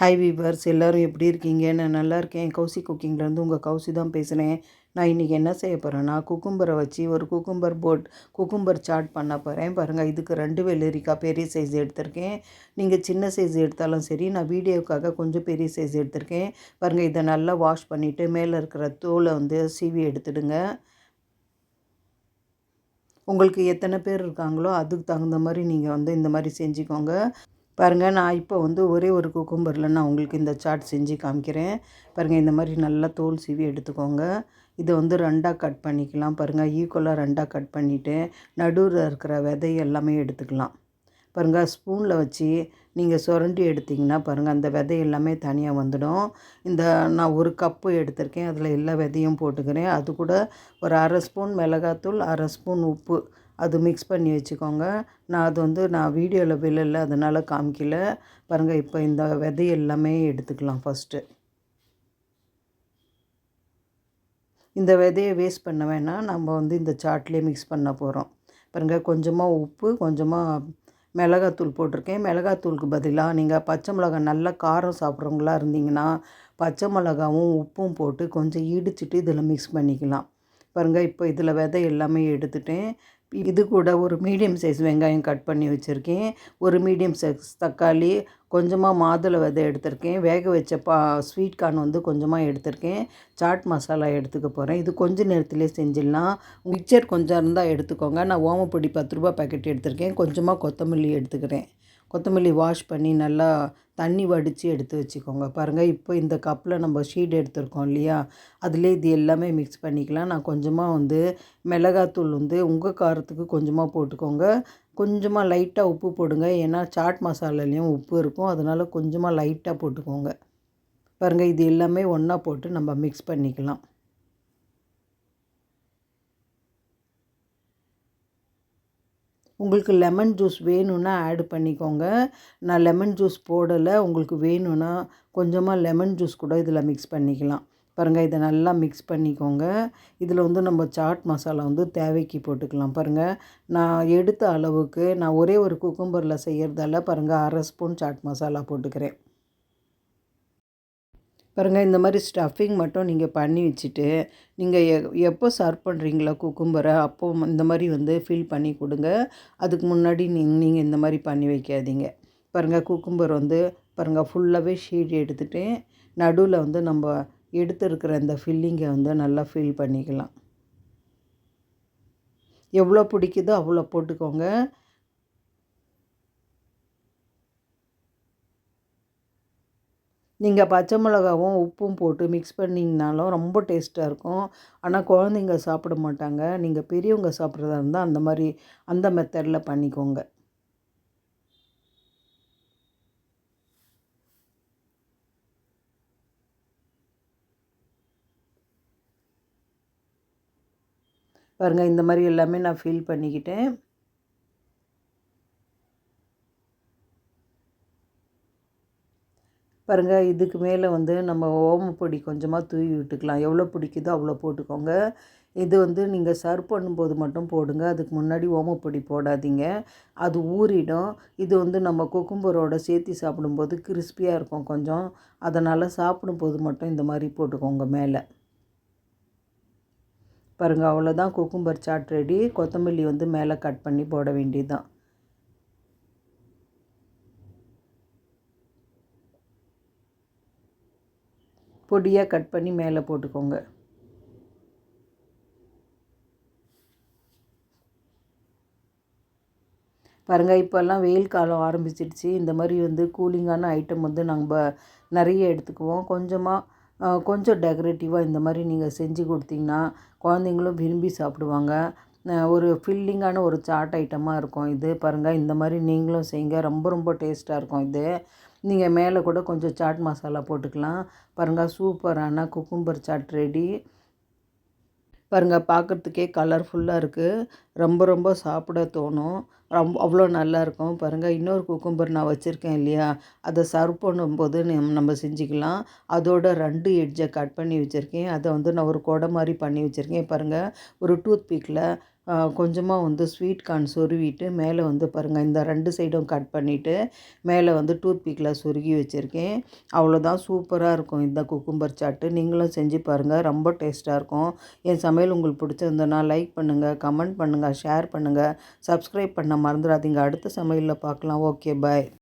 High viewers எல்லோரும் எப்படி இருக்கீங்க? நான் நல்லா இருக்கேன். கௌசி குக்கிங்லேருந்து உங்கள் கௌசி தான் பேசுகிறேன் நான் இன்றைக்கி என்ன செய்ய போகிறேன்னா குக்கும்பரை வச்சு ஒரு குக்கும்பர் போட் குக்கும்பர் சாட் பண்ண போகிறேன் பாருங்கள் இதுக்கு ரெண்டு வெள்ளரிக்காய் பெரிய சைஸ் எடுத்திருக்கேன். நீங்கள் சின்ன சைஸ் எடுத்தாலும் சரி நான் வீடியோவுக்காக கொஞ்சம் பெரிய சைஸ் எடுத்திருக்கேன். பாருங்கள் இதை நல்லா வாஷ் பண்ணிவிட்டு மேலே இருக்கிற தோலை வந்து சீவி எடுத்துடுங்க. உங்களுக்கு எத்தனை பேர் இருக்காங்களோ அதுக்கு தகுந்த மாதிரி நீங்கள் வந்து இந்த மாதிரி செஞ்சுக்கோங்க. பாருங்கள் நான் இப்போ வந்து ஒரே ஒரு குக்கும்பரில் நான் உங்களுக்கு இந்த சாட் செஞ்சு காமிக்கிறேன். பாருங்கள் இந்த மாதிரி நல்லா தோல் சீவி எடுத்துக்கோங்க. இதை வந்து ரெண்டாக கட் பண்ணிக்கலாம். பாருங்கள் ஈக்குவலாக ரெண்டாக கட் பண்ணிவிட்டு நடுவில் இருக்கிற விதை எல்லாமே எடுத்துக்கலாம். பாருங்கள் ஸ்பூனில் வச்சு நீங்கள் சுரண்டி எடுத்திங்கன்னா பாருங்கள் அந்த விதை எல்லாமே தனியாக வந்துடும். இந்த நான் ஒரு கப்பு எடுத்திருக்கேன். அதில் எல்லா விதையும் போட்டுக்கிறேன். அது கூட ஒரு அரை ஸ்பூன் மிளகாத்தூள் அரை ஸ்பூன் உப்பு அது மிக்ஸ் பண்ணி வச்சுக்கோங்க. நான் அது வந்து நான் வீடியோவில் விழல அதனால் காமிக்கல. பாருங்கள் இப்போ இந்த விதை எல்லாமே எடுத்துக்கலாம் ஃபஸ்ட்டு இந்த விதையை வேஸ்ட் பண்ண வேணாம். நம்ம வந்து இந்த சாட்லேயே மிக்ஸ் பண்ண போகிறோம் பாருங்கள் கொஞ்சமாக உப்பு கொஞ்சமாக மிளகாத்தூள் போட்டிருக்கேன். மிளகாத்தூளுக்கு பதிலாக நீங்கள் பச்சை மிளகா நல்லா காரம் சாப்பிட்றவங்களா இருந்தீங்கன்னா பச்சை மிளகாவும் உப்பும் போட்டு கொஞ்சம் இடிச்சிட்டு இதில் மிக்ஸ் பண்ணிக்கலாம். பாருங்கள் இப்போ இதில் விதை எல்லாமே எடுத்துட்டேன். இது கூட ஒரு மீடியம் சைஸ் வெங்காயம் கட் பண்ணி வச்சுருக்கேன். ஒரு மீடியம் சைஸ் தக்காளி கொஞ்சமாக மாதுளை விதை எடுத்திருக்கேன். வேக வச்ச பா ஸ்வீட் கார்ன் வந்து கொஞ்சமாக எடுத்திருக்கேன். சாட் மசாலா எடுத்துக்க போகிறேன் இது கொஞ்சம் நேரத்துலேயே செஞ்சிடலாம். மிக்சர் கொஞ்சம் இருந்தால் எடுத்துக்கோங்க. நான் ஓமப்பொடி பத்து ரூபா பேக்கெட் எடுத்திருக்கேன். கொஞ்சமாக கொத்தமல்லி எடுத்துக்கிறேன். கொத்தமல்லி வாஷ் பண்ணி நல்லா தண்ணி வடித்து எடுத்து வச்சுக்கோங்க. பாருங்கள் இப்போ இந்த கப்பில் நம்ம ஷீட் எடுத்துருக்கோம் இல்லையா? அதிலே இது எல்லாமே மிக்ஸ் பண்ணிக்கலாம். நான் கொஞ்சமாக வந்து மிளகாத்தூள் வந்து உங்கள் காரத்துக்கு கொஞ்சமாக போட்டுக்கோங்க. கொஞ்சமாக லைட்டாக உப்பு போடுங்க. ஏன்னா சாட் மசாலாலேயும் உப்பு இருக்கும். அதனால் கொஞ்சமாக லைட்டாக போட்டுக்கோங்க. பாருங்கள் இது எல்லாமே ஒன்றா போட்டு நம்ம மிக்ஸ் பண்ணிக்கலாம். உங்களுக்கு லெமன் ஜூஸ் வேணும்னா ஆட் பண்ணிக்கோங்க. நான் லெமன் ஜூஸ் போடலை உங்களுக்கு வேணும்னா கொஞ்சமாக லெமன் ஜூஸ் கூட இதில் மிக்ஸ் பண்ணிக்கலாம். பாருங்கள் இதை நல்லா மிக்ஸ் பண்ணிக்கோங்க. இதில் வந்து நம்ம சாட் மசாலா வந்து தேவைக்கு போட்டுக்கலாம். பாருங்கள் நான் எடுத்த அளவுக்கு நான் ஒரே ஒரு குக்கும்பரில் செய்கிறதால பாருங்கள் அரை ஸ்பூன் சாட் மசாலா போட்டுக்கிறேன். பாருங்கள் இந்த மாதிரி ஸ்டஃபிங் மட்டும் நீங்கள் பண்ணி வச்சுட்டு நீங்கள் எ எப்போ சர்வ் பண்ணுறீங்களோ குக்கும்பரை அப்போ இந்த மாதிரி வந்து ஃபில் பண்ணி கொடுங்க. அதுக்கு முன்னாடி நீங்கள் நீங்கள் இந்த மாதிரி பண்ணி வைக்காதீங்க. பாருங்கள் குக்கும்பர் வந்து பாருங்கள் ஃபுல்லாகவே ஷீட் எடுத்துகிட்டு நடுவில் வந்து நம்ம எடுத்துருக்கிற இந்த ஃபில்லிங்கை வந்து நல்லா ஃபில் பண்ணிக்கலாம். எவ்வளோ பிடிக்குதோ அவ்வளோ போட்டுக்கோங்க. நீங்கள் பச்சை மிளகாவும் உப்பும் போட்டு மிக்ஸ் பண்ணிங்கனாலும் ரொம்ப டேஸ்ட்டாக இருக்கும். ஆனால் குழந்தைங்க சாப்பிட மாட்டாங்க. நீங்கள் பெரியவங்க சாப்பிட்றதா இருந்தால் அந்த மாதிரி அந்த மெத்தடில் பண்ணிக்கோங்க. பாருங்கள் இந்த மாதிரி எல்லாமே நான் ஃபீல் பண்ணிக்கிட்டேன். பாருங்கள் இதுக்கு மேலே வந்து நம்ம ஓமப்பொடி கொஞ்சமாக தூவி விட்டுக்கலாம். எவ்வளோ பிடிக்குதோ அவ்வளோ போட்டுக்கோங்க. இது வந்து நீங்கள் சர்வ் பண்ணும்போது மட்டும் போடுங்க. அதுக்கு முன்னாடி ஓமப்பொடி போடாதீங்க. அது ஊறிடும். இது வந்து நம்ம கொக்கும்பரோட சேர்த்து சாப்பிடும்போது கிறிஸ்பியாக இருக்கும் கொஞ்சம். அதனால் சாப்பிடும்போது மட்டும் இந்த மாதிரி போட்டுக்கோங்க மேலே. பாருங்கள் அவ்வளோதான் குக்கும்பர் சாட் ரெடி. கொத்தமல்லி வந்து மேலே கட் பண்ணி போட வேண்டியது பொடியாக கட் பண்ணி மேலே போட்டுக்கோங்க. பாருங்கள் இப்போல்லாம் வெயில் காலம் ஆரம்பிச்சிடுச்சு. இந்த மாதிரி வந்து கூலிங்கான ஐட்டம் வந்து நம்ம நிறைய எடுத்துக்குவோம். கொஞ்சமாக கொஞ்சம் டெக்கரேட்டிவாக இந்த மாதிரி நீங்கள் செஞ்சு கொடுத்தீங்கன்னா குழந்தைங்களும் விரும்பி சாப்பிடுவாங்க. ஒரு ஃபில்லிங்கான ஒரு சாட் ஐட்டமாக இருக்கும் இது. பாருங்கள் இந்த மாதிரி நீங்களும் செய்யுங்க ரொம்ப ரொம்ப டேஸ்ட்டாக இருக்கும் இது. நீங்கள் மேலே கூட கொஞ்சம் சாட் மசாலா போட்டுக்கலாம். பாருங்கள் சூப்பரான குக்கும்பர் சாட் ரெடி. பாருங்கள் பார்க்குறதுக்கே கலர்ஃபுல்லாக இருக்குது ரொம்ப ரொம்ப சாப்பிட தோணும். ரொம்ப அவ்வளோ நல்லாயிருக்கும் பாருங்கள் இன்னொரு குக்கும்பர் நான் வச்சுருக்கேன் இல்லையா? அதை சர்வ் பண்ணும்போது நம்ம செஞ்சுக்கலாம். அதோட ரெண்டு எட்ஜை கட் பண்ணி வச்சுருக்கேன். அதை வந்து நான் ஒரு கொடை மாதிரி பண்ணி வச்சுருக்கேன். பாருங்கள் ஒரு டூத் பிக்கில் கொஞ்சமாக வந்து ஸ்வீட் கார்ன் சொருவிட்டு மேலே வந்து பாருங்கள் இந்த ரெண்டு சைடும் கட் பண்ணிவிட்டு மேலே வந்து டூத் பீக்கில் சொருகி வச்சுருக்கேன். அவ்வளோதான் சூப்பராக இருக்கும் இந்த குக்கும்பர் சாட்டு. நீங்களும் செஞ்சு பாருங்கள் ரொம்ப டேஸ்ட்டாக இருக்கும். என் சமையல் உங்களுக்கு பிடிச்சிருந்தனா லைக் பண்ணுங்கள் கமெண்ட் பண்ணுங்கள் ஷேர் பண்ணுங்கள் சப்ஸ்கிரைப் பண்ண மறந்துடாதீங்க. அடுத்த சமையலில் பார்க்கலாம் ஓகே பாய்